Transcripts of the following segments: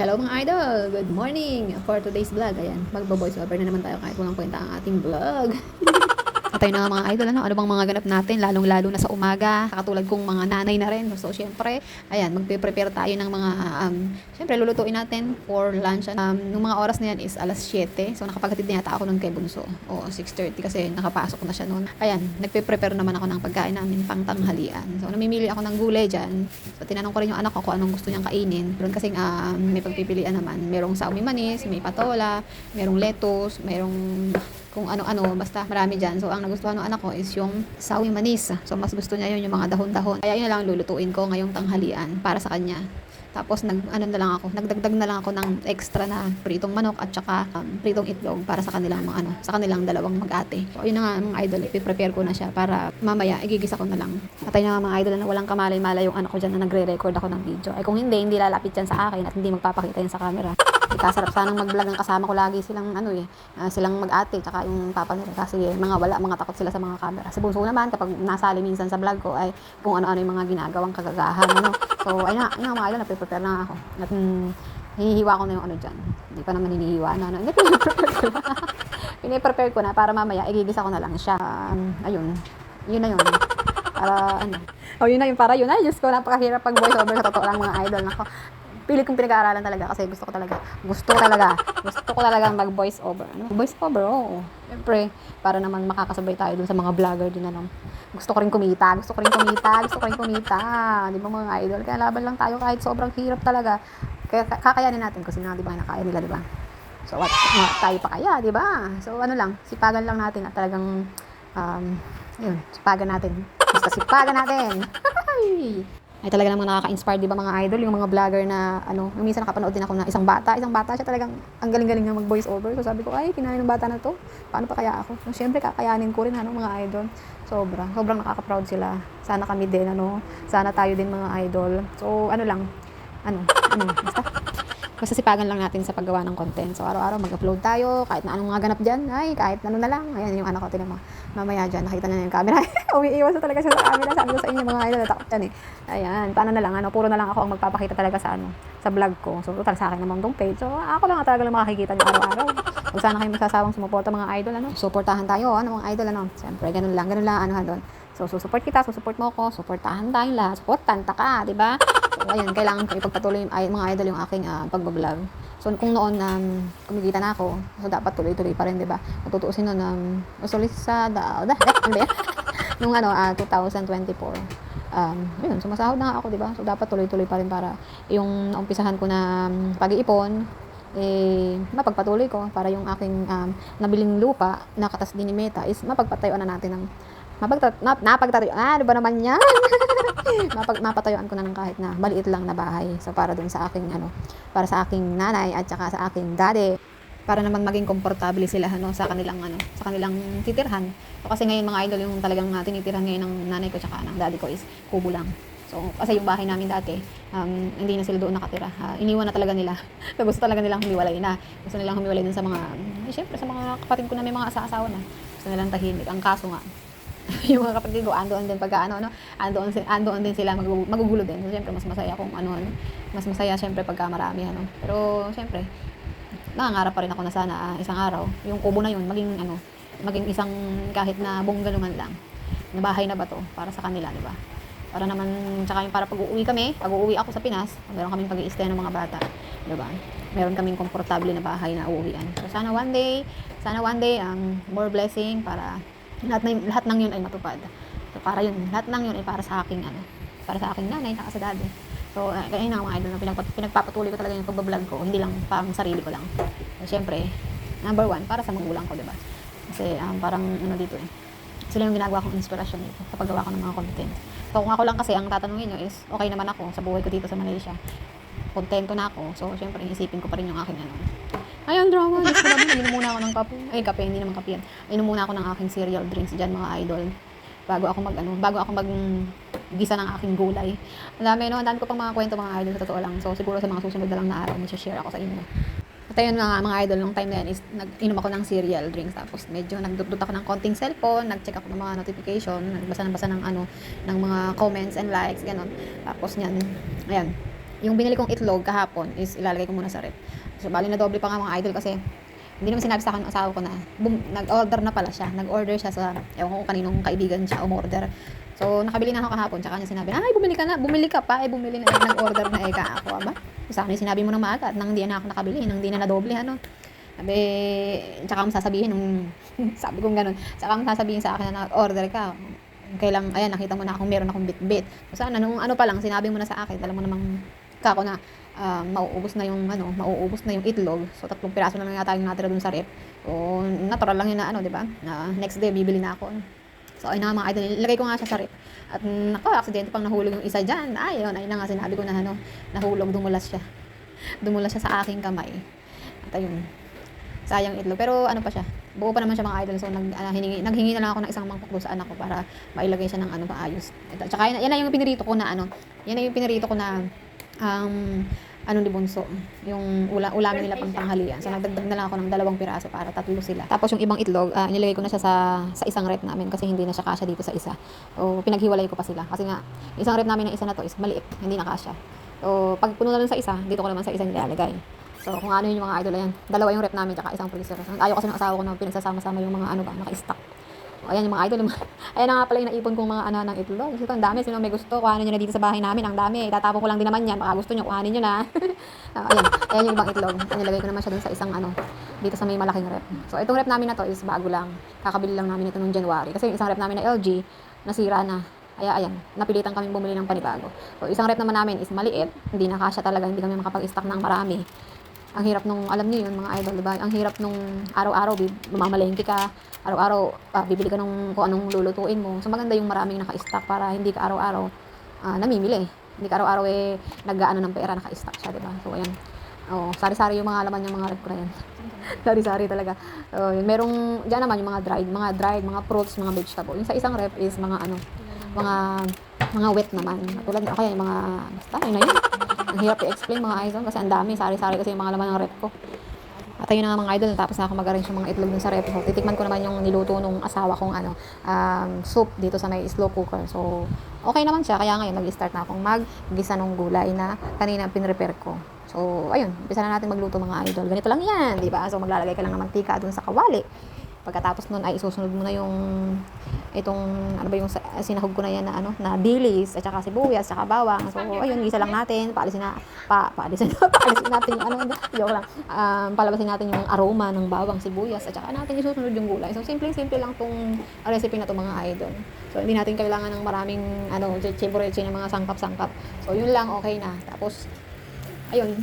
Hello mga idol! Good morning! For today's vlog, ayan, magbo-voice over na naman tayo kahit walang kwenta ang ating vlog. At ayun na mga idol, ano, ano bang mga ganap natin, lalong-lalo na sa umaga, katulad kong mga nanay na rin. So, syempre, ayan, magpe-prepare tayo ng mga, um, syempre, lulutuin natin for lunch. Um, nung mga oras na yan is alas 7. So, nakapaghatid na yata ako nun kay Bunso. O, 6.30 kasi nakapasok na siya noon. Ayan, nagpe-prepare naman ako ng pagkain namin pang tanghalian. So, namimili ako ng gulay dyan. So, tinanong ko rin yung anak ko kung anong gusto niyang kainin. Doon kasing um, may pagpipilian naman. Merong saumi manis, may patola, merong lettuce, merong kung ano-ano, basta marami dyan. So, ang nagustuhan ng anak ko is yung sawi manis. So, mas gusto niya yun, yung mga dahon-dahon. Kaya yun lang lulutuin ko ngayong tanghalian para sa kanya. Tapos, nag, ano na lang ako, nagdagdag na lang ako ng extra na pritong manok at saka um, pritong itlog para sa kanilang mga ano, sa kanilang dalawang mag-ate. So, yun na nga mga idol, ipiprepare ko na siya para mamaya, igigisa ko na lang. Patay na nga mga idol na walang kamalay-malay yung anak ko dyan na nagre-record ako ng video. Ay kung hindi, hindi lalapit yan sa akin at hindi magpapakita yan sa camera. Ikasarap sanang mag-vlog ang kasama ko lagi silang ano eh, ah, silang mag-ate tsaka yung papa nila kasi mga wala, mga takot sila sa mga camera. Si Bunso naman kapag nasali minsan sa vlog ko ay kung ano-ano yung mga ginagawang kagagahan ano. So ayun na, ayun na mga idol, napiprepare na ako. At mm, hinihiwa ko na yung ano dyan. Hindi pa naman hinihiwa na. ano. Hindi, piniprepare ko na. ko na para mamaya igigisa ko na lang siya. Um, ayun. Yun na yun. Para ano. Oh, yun na yun. Para yun. Ay, Diyos ko, napakahirap pag voice over. Sa totoo lang mga idol. Nako pilit kong pinag-aaralan talaga kasi gusto ko talaga, gusto talaga, gusto ko talaga mag voice over. Ano? Voice over, oo. Siyempre, para naman makakasabay tayo dun sa mga vlogger din ano. Gusto ko rin kumita, gusto ko rin kumita, gusto ko rin kumita. Di ba mga idol? Kaya laban lang tayo kahit sobrang hirap talaga. Kaya kakayanin natin kasi na, di ba, nakaya nila, di ba? So, what, what, tayo pa kaya, di ba? So, ano lang, sipagan lang natin at talagang, um, yun, sipagan natin. Basta sipagan natin. ay talaga namang nakaka-inspire, di ba mga idol, yung mga vlogger na, ano, yung minsan nakapanood din ako na isang bata, isang bata siya talagang, ang galing-galing na mag-voice over. So sabi ko, ay, kinaya ng bata na to, paano pa kaya ako? So syempre, kakayanin ko rin, ano, mga idol. Sobra, sobrang nakaka-proud sila. Sana kami din, ano, sana tayo din mga idol. So, ano lang, ano, ano, basta, basta sipagan lang natin sa paggawa ng content. So, araw-araw mag-upload tayo, kahit na anong mga ganap dyan, ay, kahit ano na lang. Ayan yung anak ko, tinan. Mamaya dyan, nakita niya yung camera. Umiiwas na talaga siya sa camera. Sabi ko sa inyo, mga idol, natakot yan eh. Ayan, paano na lang, ano, puro na lang ako ang magpapakita talaga sa, ano, sa vlog ko. So, total sa akin naman tong page. So, ako lang talaga lang makikita niyo araw-araw. Kung sana kayo magsasawang sumuporta mga idol, ano, suportahan tayo, ano, mga idol, ano. Siyempre, ganun lang, ganun lang, ano, ha, doon. So, susupport kita, susupport mo ako, suportahan tayong lahat. Supportan ta ka, di ba? So, ayun, kailangan ko ipagpatuloy ay, mga idol yung aking uh, pagbablog. So, kung noon um, kumikita na ako, so dapat tuloy-tuloy pa rin, di ba? Matutuusin nun, um, usulisada, da, da, ano ba yan? Nung ano, uh, 2024. Um, yun, sumasahod na ako, di ba? So, dapat tuloy-tuloy pa rin para yung naumpisahan ko na um, pag-iipon, eh, mapagpatuloy ko para yung aking um, nabiling lupa na katas din ni Meta is mapagpatayuan na natin ng mapagta na, napagtayo ah, ano ba naman yan? Mapag, mapatayuan ko na ng kahit na maliit lang na bahay. So, para dun sa aking, ano, para sa aking nanay at saka sa aking daddy. Para naman maging komportable sila, ano, sa kanilang, ano, sa kanilang titirhan. So, kasi ngayon, mga idol, yung talagang uh, tinitirhan ngayon ng nanay ko tsaka ng daddy ko is kubo lang. So, kasi yung bahay namin dati, um, hindi na sila doon nakatira. Uh, iniwan na talaga nila. so, gusto talaga nilang humiwalay na. Gusto nilang humiwalay dun sa mga, eh, syempre, sa mga kapatid ko na may mga asa-asawa na. Gusto nilang tahimik. Ang kaso nga, yung mga kapatid ko andoon din pagka ano ano andoon andoon din sila magugulo, magugulo din. So syempre mas masaya kung ano ano mas masaya syempre pagka marami ano. Pero syempre nangangarap pa rin ako na sana ah, isang araw yung kubo na yun maging ano maging isang kahit na bungalow man lang na bahay na ba to para sa kanila di ba? Para naman tsaka yung para pag uuwi kami pag uuwi ako sa Pinas meron kaming pag i ng mga bata di ba? Meron kaming komportable na bahay na uuwian. So sana one day sana one day um, more blessing para lahat, na, lahat ng yun ay matupad. So, para yun, lahat ng yun ay para sa aking, ano, para sa aking nanay, saka sa daddy. So, uh, kaya na mga idol, na pinagpat, pinagpapatuloy ko talaga yung pagbablog ko, hindi lang pang sarili ko lang. So, syempre, number one, para sa magulang ko, diba? Kasi, um, parang, ano dito eh, sila yung ginagawa kong inspirasyon dito kapag gawa ko ng mga content. So, kung ako lang kasi, ang tatanungin nyo is, okay naman ako sa buhay ko dito sa Malaysia. Kontento na ako. So, syempre, isipin ko pa rin yung aking ano, Ayun, drama. Diyos ko muna ako ng kape. Ay, kape, hindi naman kape yan. Inom muna ako ng aking cereal drinks dyan, mga idol. Bago ako mag, ano, bago ako mag gisa ng aking gulay. Ang dami, no? Ang dami ko pang mga kwento, mga idol, sa totoo lang. So, siguro sa mga susunod na lang na araw, share ako sa inyo. At ayun mga, mga idol, nung time na yan is nag-inom ako ng cereal drinks. Tapos medyo nagdudot ako ng konting cellphone, nag-check ako ng mga notification, nagbasa ng basa ng ano, ng mga comments and likes, ganun. Tapos niyan, ayan, yung binili kong itlog kahapon is ilalagay ko muna sa rep. So, bali na doble pa nga mga idol kasi hindi naman sinabi sa akin asawa ko na bum, nag-order na pala siya. Nag-order siya sa, ewan ko kaninong kaibigan siya umorder. So, nakabili na ako kahapon. Tsaka niya sinabi, ay, bumili ka na. Bumili ka pa. Eh, bumili na. Eh, nag-order na. Eh, ka ako, aba? Sa akin, sinabi mo na maaga at nang hindi na ako nakabili. Nang hindi na nadoble, ano. Sabi, tsaka mo sasabihin, nung, sabi kong ganun, tsaka mo sasabihin sa akin na nag-order ka. Kailang, ayan, nakita mo na akong meron akong bit-bit. So, sana, nung ano pa lang, sinabi mo na sa akin, alam mo namang, kako na, ah, mauubos na yung ano, mauubos na yung itlog. So tatlong piraso na lang yata yung natira dun sa rep. So natural lang yun na ano, 'di ba? Na next day bibili na ako. So ayun na mga idol, ilagay ko nga siya sa rep. At nako, aksidente pang nahulog yung isa diyan. Ay, yun, ayun na nga sinabi ko na ano, nahulog, dumulas siya. Dumulas siya sa aking kamay. At ayun, sayang itlog. Pero ano pa siya, buo pa naman siya mga idol. So nag, ano, hiningi, naghingi na lang ako ng isang mangkok doon sa anak ko para mailagay siya ng ano paayos. Ito, tsaka yan, yan na yung pinirito ko na ano, yan na yung pinirito ko na um, ano ni Bunso, yung ula, ulamin nila pang tanghalian. So, nagdagdag na lang ako ng dalawang piraso para tatlo sila. Tapos, yung ibang itlog, ah, nilagay ko na siya sa, sa isang rep namin kasi hindi na siya kasya dito sa isa. So, pinaghiwalay ko pa sila. Kasi nga, isang rep namin na isa na to is maliit, hindi na kasya. So, pag puno na lang sa isa, dito ko naman sa isa nilalagay. So, kung ano yun yung mga idol, ayan. Dalawa yung rep namin, tsaka isang freezer. Ayaw kasi ng asawa ko na pinagsasama-sama yung mga ano ba, naka-stock. Ayan yung mga idol. Ayan nga pala yung naipon kong mga ano ng itlog. Ito, ang dami. Sino may gusto, kuhanin nyo na dito sa bahay namin. Ang dami. Tatapon ko lang din naman yan. Baka gusto nyo, kuhanin nyo na. Ah, ayan. Ayan yung ibang itlog. Nilagay ko naman siya dun sa isang ano, dito sa may malaking rep. So, itong rep namin na to is bago lang. Kakabili lang namin ito noong January. Kasi yung isang rep namin na LG, nasira na. Kaya ayan, napilitan kaming bumili ng panibago. So, isang rep naman namin is maliit. Hindi na kasya talaga. Hindi kami makapag-stock ng marami ang hirap nung, alam niyo yun mga idol, diba? Ang hirap nung araw-araw, mamamalengke ka, araw-araw, ah, bibili ka nung kung anong lulutuin mo. So maganda yung maraming naka-stock para hindi ka araw-araw ah, namimili. Hindi ka araw-araw eh, nag-ano ng pera, naka-stock siya, diba? So ayan. Oh, sari-sari yung mga laman yung mga rep ko na yan. sari-sari talaga. So, yun, merong, dyan naman yung mga dried, mga dried, mga fruits, mga vegetable. Yung sa isang rep is mga ano, mga mga wet naman. Tulad na kaya yung mga, basta yun na yun. Ang hirap i-explain mga idol kasi ang dami, sari-sari kasi yung mga laman ng rep ko. At ayun na nga mga idol, tapos na ako mag-arrange yung mga itlog dun sa rep. So, titikman ko naman yung niluto nung asawa kong ano, um, soup dito sa may slow cooker. So, okay naman siya. Kaya ngayon, nag-start na akong mag-gisa ng gulay na kanina pinrepare ko. So, ayun, umpisa na natin magluto mga idol. Ganito lang yan, di ba? So, maglalagay ka lang ng mantika dun sa kawali. Pagkatapos nun ay isusunod mo na yung itong ano ba yung sinahog ko na yan na ano na dilis at saka sibuyas at saka bawang. So ayun, gisa lang natin, paalisin na pa paalisin na paalisin natin yung ano, joke lang. Um, palabasin natin yung aroma ng bawang, sibuyas at saka natin isusunod yung gulay. So simple-simple lang tong recipe na to mga idol. So hindi natin kailangan ng maraming ano, chiburichi ng mga sangkap-sangkap. So yun lang okay na. Tapos ayun,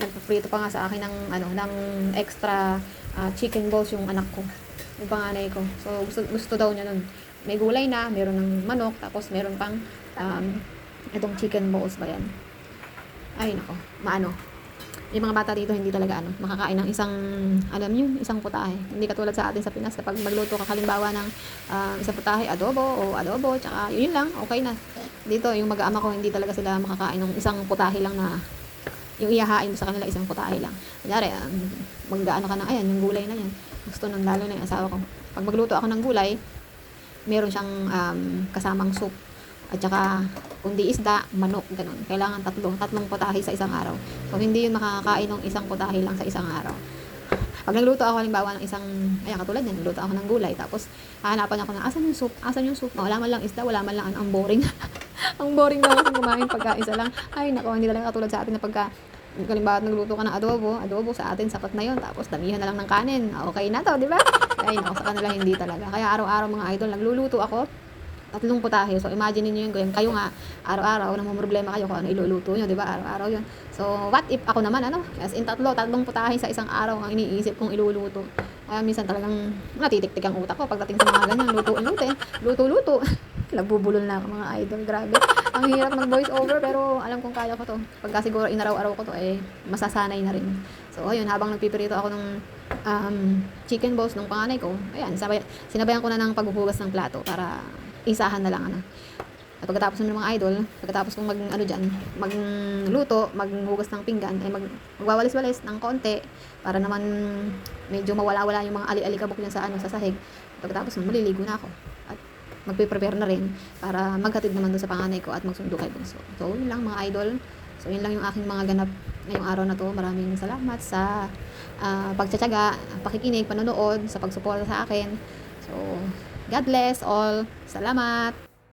nagprito pa nga sa akin ng ano, ng extra ah, chicken balls yung anak ko yung panganay ko. So, gusto, gusto daw niya nun. May gulay na, meron ng manok, tapos meron pang um, itong chicken balls ba yan? Ay, nako, maano. Yung mga bata dito hindi talaga ano, makakain ng isang, alam niyo, isang putahe. Hindi katulad sa atin sa Pinas, kapag magluto ka kalimbawa ng ah, isang putahe, adobo o adobo, tsaka yun lang, okay na. Dito, yung mag-aama ko, hindi talaga sila makakain ng isang putahe lang na yung iyahain mo sa kanila isang putahe lang. Kunyari, um, mag-ano ka na, ayan, yung gulay na yan. Gusto nun, lalo na yung asawa ko. Pag magluto ako ng gulay, meron siyang um, kasamang soup. At saka, kundi isda, manok, ganun. Kailangan tatlo, tatlong putahe sa isang araw. So, hindi yun makakakain ng isang putahe lang sa isang araw. Pag nagluto ako, halimbawa ng isang, ayan, katulad yan, nagluto ako ng gulay, tapos hahanapan ako ng, asan yung soup? Asan yung soup? Wala man lang isda, wala man lang, ang boring. ang boring daw kasi kumain pagka isa lang. Ay, nako, hindi talaga katulad sa atin na pagka Kalimbawa, nagluto ka ng adobo, adobo sa atin sapat na yun, tapos damihan na lang ng kanin, okay na to, di ba? Ay, nako, sa kanila hindi talaga. Kaya araw-araw mga idol, nagluluto ako, tatlong putahe. So, imagine niyo yun, kung kayo nga, araw-araw, nang problema kayo kung ano iluluto nyo, di ba? Araw-araw yun. So, what if ako naman, ano? As in, tatlo, tatlong putahe sa isang araw ang iniisip kong iluluto. Kaya minsan talagang natitiktik ang utak ko pagdating sa mga ganyan, luto-luto, luto-luto. Nagbubulol na ako mga idol, grabe. Ang hirap mag voice over pero alam kong kaya ko to. Pagka siguro inaraw-araw ko to eh masasanay na rin. So ayun, habang nagpipirito ako ng um, chicken balls nung panganay ko, ayan, sabay, sinabayan ko na ng paghuhugas ng plato para isahan na lang ano. At pagkatapos ng mga idol, pagkatapos kong mag ano diyan, magluto, maghugas ng pinggan, ay mag magwawalis-walis ng konti para naman medyo mawala-wala yung mga ali-alikabok niya sa ano sa sahig. Pagkatapos nun, maliligo na ako. At magpe-prepare na rin para maghatid naman doon sa panganay ko at magsundo kay Bunso. So, yun lang mga idol. So, yun lang yung aking mga ganap ngayong araw na to. Maraming salamat sa ah, pagtsatsaga, pakikinig, panonood, sa pagsuporta sa akin. So, God bless all. Salamat!